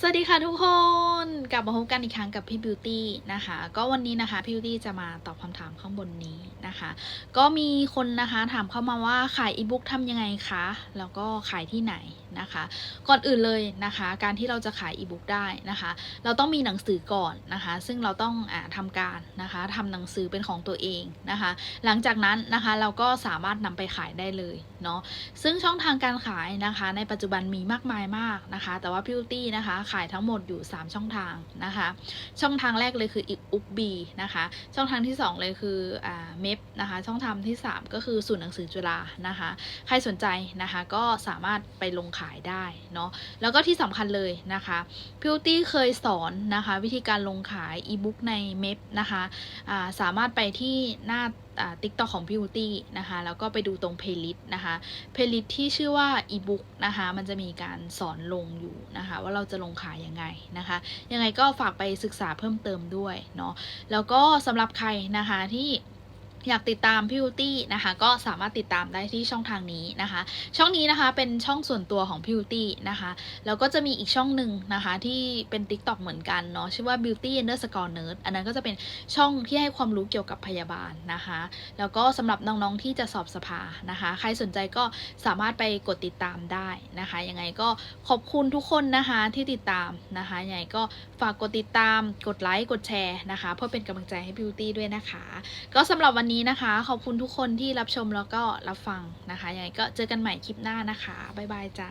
สวัสดีค่ะทุกคนกลับมาพบกันอีกครั้งกับพี่บิวตี้นะคะ ก็วันนี้นะคะพี่บิวตี้จะมาตอบคำถามข้างบนนี้นะคะ ก็มีคนนะคะถามเข้ามาว่าขายอีบุ๊กทำยังไงคะ แล้วก็ขายที่ไหนนะคะ ก่อนอื่นเลยนะคะ การที่เราจะขายอีบุ๊กได้นะคะ เราต้องมีหนังสือก่อนนะคะ ซึ่งเราต้องอาทำการนะคะทำหนังสือเป็นของตัวเองนะคะ หลังจากนั้นนะคะเราก็สามารถนำไปขายได้เลยเนาะซึ่งช่องทางการขายนะคะ ในปัจจุบันมีมากมายมากนะคะ แต่ว่าพิวตี้นะคะ ขายทั้งหมดอยู่ 3 ช่องทางนะคะ ช่องทางแรกเลยคืออุบบีนะคะช่องทางที่ 2 เลยคืออ่าเมฟนะคะช่องทางที่ 3 ก็คือศูนย์หนังสือจุฬานะคะ ใครสนใจนะคะก็สามารถไปลงขายได้เนาะแล้วก็ที่สำคัญเลยนะคะพิวตี้เคยสอนนะคะ วิธีการลงขายอีบุ๊กในเมฟนะคะอ่าสามารถไปที่หน้าติ๊กต็อกของพิวตี้นะคะแล้วก็ไปดูตรงเพลย์ลิสต์นะคะเพลย์ลิสต์ที่ชื่อว่าอีบุ๊กนะคะมันจะมีการสอนลงอยู่นะคะ ว่าเราจะลงขายยังไงนะคะ ยังไงก็ฝากไปศึกษาเพิ่มเติมด้วยเนาะแล้วก็สำหรับใครนะคะที่ อยากติดตามพี่ u ตี้นะคะก็สามารถติดตามได้ที่ช่องทางนี้นะคะ ช่องนี้นะคะเป็นช่องส่วนตัวของพี่ u ตี้นะคะแล้วก็จะมีอีกช่องหนึ่งนะคะที่เป็น TikTok เหมือนกันเนาะชื่อว่า beauty underscore nerd อันนั้นก็จะเป็นช่องที่ให้ความรู้เกี่ยวกับพยาบาลนะคะ แล้วก็สำหรับน้องๆที่จะสอบสภานะคะ ใครสนใจก็สามารถไปกดติดตามได้นะคะยังไงก็ขอบคุณทุกคนนะคะที่ติดตามนะคะยังไงก็ฝากกดติดตามกดไลค์กดแชร์นะคะ เพื่อเป็นกำลังใจให้ Beauty ด้วยนะคะ ก็สำหรับวันนี้นี้นะคะ ขอบคุณทุกคนที่รับชมแล้วก็รับฟังนะคะยังไงก็เจอกันใหม่คลิปหน้านะคะ บ๊ายบายจ้า